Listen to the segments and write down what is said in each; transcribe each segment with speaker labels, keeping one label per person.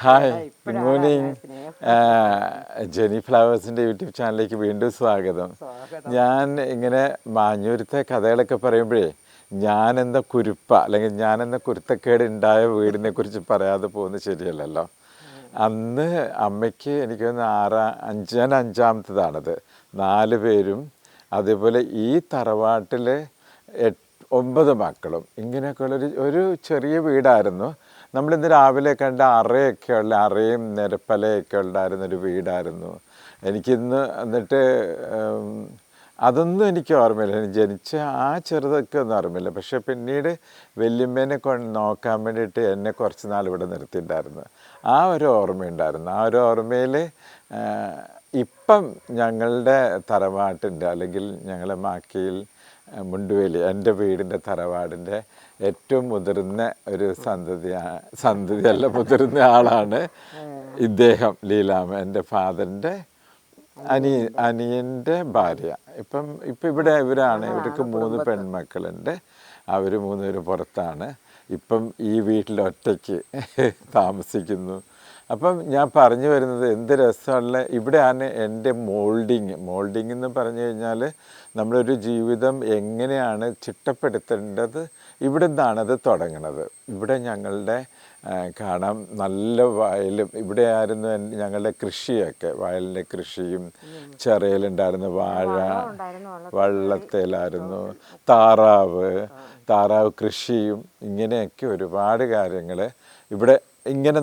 Speaker 1: Hi good morning. Jeni ഫ്ലവേഴ്സിന്റെ YouTube ചാനലിലേക്ക് വീണ്ടും സ്വാഗതം. ഞാൻ ഇങ്ങനെ മാഞ്ഞൂരത്തെ കഥകളൊക്കെ പറയുമ്പോഴേ ഞാനെന്ന കുരുപ്പ അല്ലെങ്കിൽ ഞാൻ ഞാനെന്ന കുരുത്തക്കേട് ഉണ്ടായ വീടിനെ കുറിച്ച് പറയാതെ പോകുന്നത് ശരിയല്ലല്ലോ. അന്ന് അമ്മയ്ക്ക് എനിക്ക് തോന്നുന്നു അഞ്ച് അഞ്ചാൻ അഞ്ചാമത്തതാണത്. നാല് പേരും അതേപോലെ ഈ തറവാട്ടിൽ എട്ട് ഒമ്പത് മക്കളും. ഇങ്ങനെയൊക്കെയുള്ളൊരു ഒരു ചെറിയ വീടായിരുന്നു. നമ്മളിന്ന് രാവിലെ കണ്ട അറയൊക്കെ ഉള്ള അറയും നിരപ്പലയൊക്കെ ഉണ്ടായിരുന്നൊരു വീടായിരുന്നു. എനിക്കിന്ന് എന്നിട്ട് അതൊന്നും എനിക്ക് ഓർമ്മയില്ല. ജനിച്ച ആ ചെറുതൊക്കെ ഒന്നും ഓർമ്മയില്ല. പക്ഷേ പിന്നീട് വല്യമ്മേനെ കൊണ്ട് നോക്കാൻ വേണ്ടിയിട്ട് എന്നെ കുറച്ച് നാൾ ഇവിടെ നിർത്തിയിട്ടുണ്ടായിരുന്നു ആ ഒരു ഓർമ്മയുണ്ടായിരുന്നു. ആ ഒരു ഓർമ്മയിൽ ഇപ്പം ഞങ്ങളുടെ തറവാട്ടിന്റെ അല്ലെങ്കിൽ ഞങ്ങളെ മാക്കിയിൽ മുണ്ടുവേലി എന്റെ വീടിന്റെ തറവാടിന്റെ ഏറ്റവും മുതിർന്ന ഒരു സന്തതി സന്തതി അല്ല മുതിർന്ന ആളാണ് ഇദ്ദേഹം ലീലാമ എന്റെ ഫാദറിന്റെ അനി അനിയന്റെ ഭാര്യ. ഇപ്പം ഇപ്പം ഇവിടെ ഇവരാണ് ഇവർക്ക് മൂന്ന് പെൺമക്കളുണ്ട്. അവർ മൂന്നുപേരും പുറത്താണ്. ഇപ്പം ഈ വീട്ടിൽ ഒറ്റയ്ക്ക് താമസിക്കുന്നു. അപ്പം ഞാൻ പറഞ്ഞു വരുന്നത് എന്ത് രസമുള്ള ഇവിടെയാണ് എന്റെ മോൾഡിങ്. മോൾഡിങ് എന്ന് പറഞ്ഞു കഴിഞ്ഞാൽ നമ്മളൊരു ജീവിതം എങ്ങനെയാണ് ചിട്ടപ്പെടുത്തേണ്ടത് ഇവിടെ നിന്നാണ് അത് തുടങ്ങണത്. ഇവിടെ ഞങ്ങളുടെ കാണാം നല്ല വയലും ഇവിടെയായിരുന്നു ആയിരുന്നു ഞങ്ങളുടെ കൃഷിയൊക്കെ. വയലിന്റെ കൃഷിയും ചെറിയലുണ്ടായിരുന്നു വാഴ വള്ളത്തേലായിരുന്നു താറാവ് താറാവ് കൃഷിയും ഇങ്ങനെയൊക്കെ ഒരുപാട് കാര്യങ്ങൾ ഇവിടെ ഇങ്ങനെ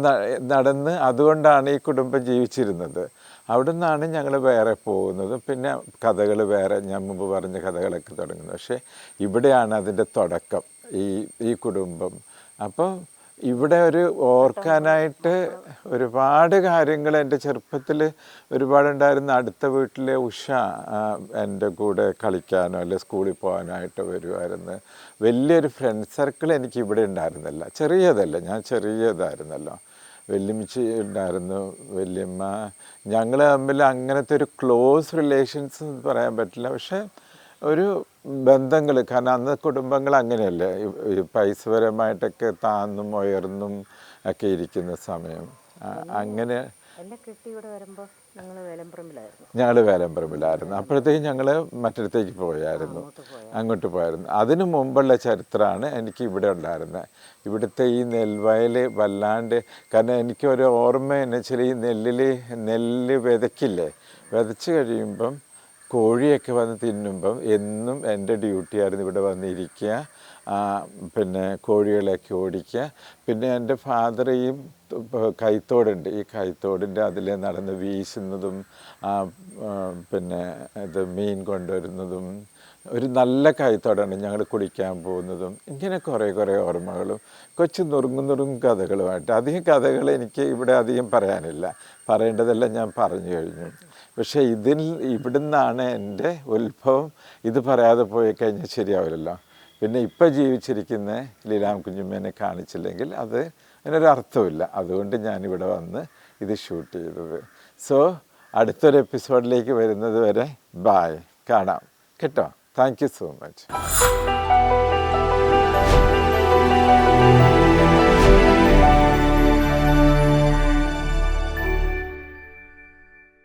Speaker 1: നടന്ന് അതുകൊണ്ടാണ് ഈ കുടുംബം ജീവിച്ചിരുന്നത്. അവിടെ നിന്നാണ് ഞങ്ങൾ വേറെ പോകുന്നത്. പിന്നെ കഥകൾ വേറെ ഞാൻ മുമ്പ് പറഞ്ഞ കഥകളൊക്കെ തുടങ്ങുന്നത് പക്ഷേ ഇവിടെയാണ് അതിന്റെ തുടക്കം ഈ ഈ കുടുംബം. അപ്പോൾ ഇവിടെ ഒരു ഓർക്കാനായിട്ട് ഒരുപാട് കാര്യങ്ങൾ എന്റെ ചെറുപ്പത്തിൽ ഒരുപാടുണ്ടായിരുന്ന. അടുത്ത വീട്ടിലെ ഉഷ എന്റെ കൂടെ കളിക്കാനോ അല്ലെ സ്കൂളിൽ പോകാനായിട്ട് വരുമായിരുന്നു വലിയൊരു ഫ്രണ്ട് സർക്കിൾ എനിക്ക് ഇവിടെ ഉണ്ടായിരുന്നില്ല. ചെറിയതല്ല ഞാൻ ചെറിയതായിരുന്നല്ലോ. വല്യമ്മച്ചി ഉണ്ടായിരുന്നു വല്യമ്മ. ഞങ്ങൾ തമ്മിൽ അങ്ങനത്തെ ഒരു ക്ലോസ് റിലേഷൻസ് എന്ന് പറയാൻ പറ്റില്ല. പക്ഷേ ഒരു ബന്ധങ്ങൾ കാരണം അന്ന് കുടുംബങ്ങൾ അങ്ങനെയല്ലേ. പൈസപരമായിട്ടൊക്കെ താന്നും ഉയർന്നും ഒക്കെ ഇരിക്കുന്ന സമയം. അങ്ങനെ
Speaker 2: ഞങ്ങൾ വേലമ്പറമ്പിലായിരുന്നു
Speaker 1: അപ്പോഴത്തേക്കും ഞങ്ങൾ മറ്റിടത്തേക്ക് പോയായിരുന്നു. അങ്ങോട്ട് പോയായിരുന്നു. അതിനു മുമ്പുള്ള ചരിത്രമാണ് എനിക്ക് ഇവിടെ ഉണ്ടായിരുന്നത് ഇവിടുത്തെ ഈ നെൽവയൽ വല്ലാണ്ട് കാരണം എനിക്കൊരു ഓർമ്മ എന്ന് വെച്ചാൽ ഈ നെല്ലിൽ നെല്ല് വിതയ്ക്കില്ലേ വിതച്ച് കഴിയുമ്പം കോഴിയൊക്കെ വന്ന് തിന്നുമ്പം എന്നും എന്റെ ഡ്യൂട്ടി ആയിരുന്നു ഇവിടെ വന്നിരിക്കുക. പിന്നെ കോഴികളെയൊക്കെ ഓടിക്കുക. പിന്നെ എന്റെ ത- കൈത്തോടുണ്ട്. ഈ കൈത്തോടിന്റെ അതിൽ നടന്ന് വീശുന്നതും പിന്നെ ഇത് മീൻ കൊണ്ടുവരുന്നതും ഒരു നല്ല കൈത്തോടാണ് ഞങ്ങൾ കുടിക്കാൻ പോകുന്നതും ഇങ്ങനെ കുറേ കുറേ ഓർമ്മകളും കൊച്ചു നുറുങ്ങും നുറുങ്ങും കഥകളുമായിട്ട്. അധികം കഥകൾ എനിക്ക് ഇവിടെ അധികം പറയാനില്ല. പറയേണ്ടതെല്ലാം ഞാൻ പറഞ്ഞു കഴിഞ്ഞു. പക്ഷേ ഇതിൽ ഇവിടുന്നാണ് എന്റെ ഉത്ഭവം. ഇത് പറയാതെ പോയി കഴിഞ്ഞാൽ ശരിയാവില്ലല്ലോ. പിന്നെ ഇപ്പം ജീവിച്ചിരിക്കുന്ന ലീലാം കുഞ്ഞുമ്മേനെ കാണിച്ചില്ലെങ്കിൽ അത് അതിനൊരു അർത്ഥമില്ല അതുകൊണ്ട് ഞാനിവിടെ വന്ന് ഇത് ഷൂട്ട് ചെയ്തത്. സോ അടുത്തൊരു എപ്പിസോഡിലേക്ക് വരുന്നത് വരെ ബായ് കാണാം. കേട്ടോ? Thank you so much